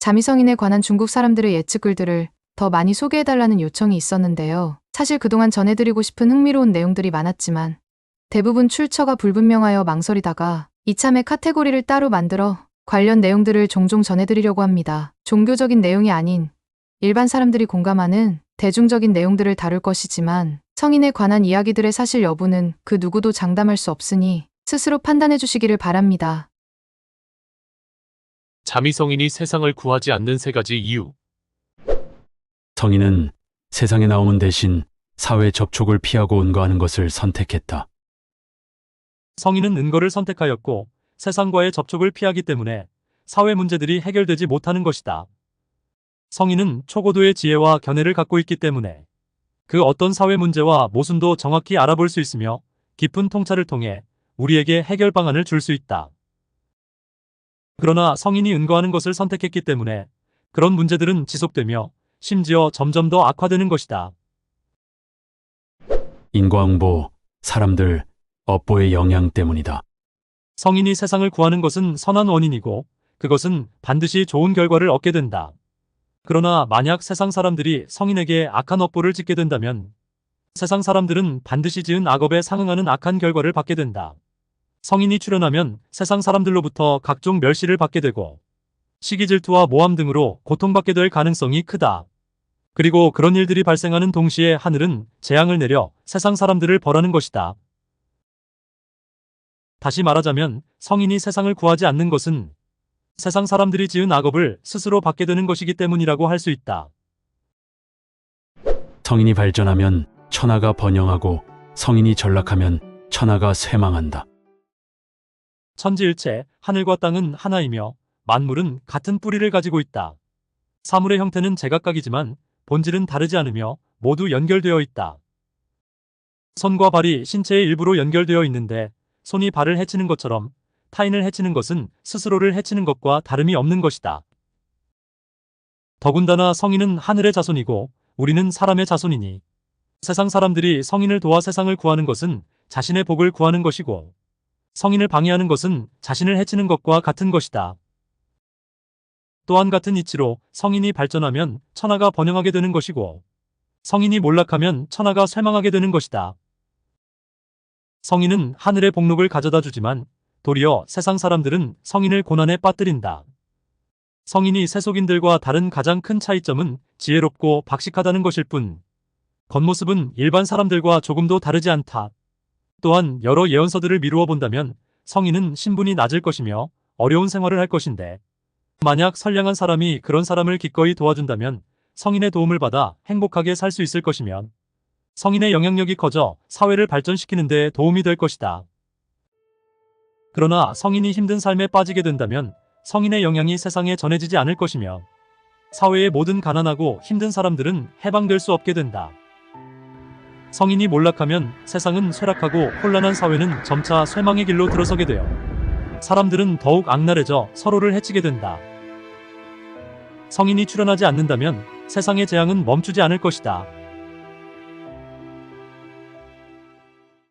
자미성인에 관한 중국 사람들의 예측 글들을 더 많이 소개해달라는 요청이 있었는데요. 사실 그동안 전해드리고 싶은 흥미로운 내용들이 많았지만 대부분 출처가 불분명하여 망설이다가 이참에 카테고리를 따로 만들어 관련 내용들을 종종 전해드리려고 합니다. 종교적인 내용이 아닌 일반 사람들이 공감하는 대중적인 내용들을 다룰 것이지만 성인에 관한 이야기들의 사실 여부는 그 누구도 장담할 수 없으니 스스로 판단해 주시기를 바랍니다. 자미성인이 세상을 구하지 않는 세 가지 이유. 성인은 세상에 나오는 대신 사회 접촉을 피하고 은거하는 것을 선택했다. 성인은 은거를 선택하였고 세상과의 접촉을 피하기 때문에 사회 문제들이 해결되지 못하는 것이다. 성인은 초고도의 지혜와 견해를 갖고 있기 때문에 그 어떤 사회 문제와 모순도 정확히 알아볼 수 있으며 깊은 통찰을 통해 우리에게 해결 방안을 줄 수 있다. 그러나 성인이 은거하는 것을 선택했기 때문에 그런 문제들은 지속되며 심지어 점점 더 악화되는 것이다. 인과응보, 사람들, 업보의 영향 때문이다. 성인이 세상을 구하는 것은 선한 원인이고 그것은 반드시 좋은 결과를 얻게 된다. 그러나 만약 세상 사람들이 성인에게 악한 업보를 짓게 된다면 세상 사람들은 반드시 지은 악업에 상응하는 악한 결과를 받게 된다. 성인이 출현하면 세상 사람들로부터 각종 멸시를 받게 되고 시기 질투와 모함 등으로 고통받게 될 가능성이 크다. 그리고 그런 일들이 발생하는 동시에 하늘은 재앙을 내려 세상 사람들을 벌하는 것이다. 다시 말하자면 성인이 세상을 구하지 않는 것은 세상 사람들이 지은 악업을 스스로 받게 되는 것이기 때문이라고 할 수 있다. 성인이 발전하면 천하가 번영하고 성인이 전락하면 천하가 쇠망한다. 천지일체, 하늘과 땅은 하나이며 만물은 같은 뿌리를 가지고 있다. 사물의 형태는 제각각이지만 본질은 다르지 않으며 모두 연결되어 있다. 손과 발이 신체의 일부로 연결되어 있는데 손이 발을 해치는 것처럼 타인을 해치는 것은 스스로를 해치는 것과 다름이 없는 것이다. 더군다나 성인은 하늘의 자손이고 우리는 사람의 자손이니 세상 사람들이 성인을 도와 세상을 구하는 것은 자신의 복을 구하는 것이고 성인을 방해하는 것은 자신을 해치는 것과 같은 것이다. 또한 같은 이치로 성인이 발전하면 천하가 번영하게 되는 것이고 성인이 몰락하면 천하가 쇠망하게 되는 것이다. 성인은 하늘의 복록을 가져다 주지만 도리어 세상 사람들은 성인을 고난에 빠뜨린다. 성인이 세속인들과 다른 가장 큰 차이점은 지혜롭고 박식하다는 것일 뿐 겉모습은 일반 사람들과 조금도 다르지 않다. 또한 여러 예언서들을 미루어 본다면 성인은 신분이 낮을 것이며 어려운 생활을 할 것인데 만약 선량한 사람이 그런 사람을 기꺼이 도와준다면 성인의 도움을 받아 행복하게 살 수 있을 것이면 성인의 영향력이 커져 사회를 발전시키는 데 도움이 될 것이다. 그러나 성인이 힘든 삶에 빠지게 된다면 성인의 영향이 세상에 전해지지 않을 것이며 사회의 모든 가난하고 힘든 사람들은 해방될 수 없게 된다. 성인이 몰락하면 세상은 쇠락하고 혼란한 사회는 점차 쇠망의 길로 들어서게 되어 사람들은 더욱 악랄해져 서로를 해치게 된다. 성인이 출현하지 않는다면 세상의 재앙은 멈추지 않을 것이다.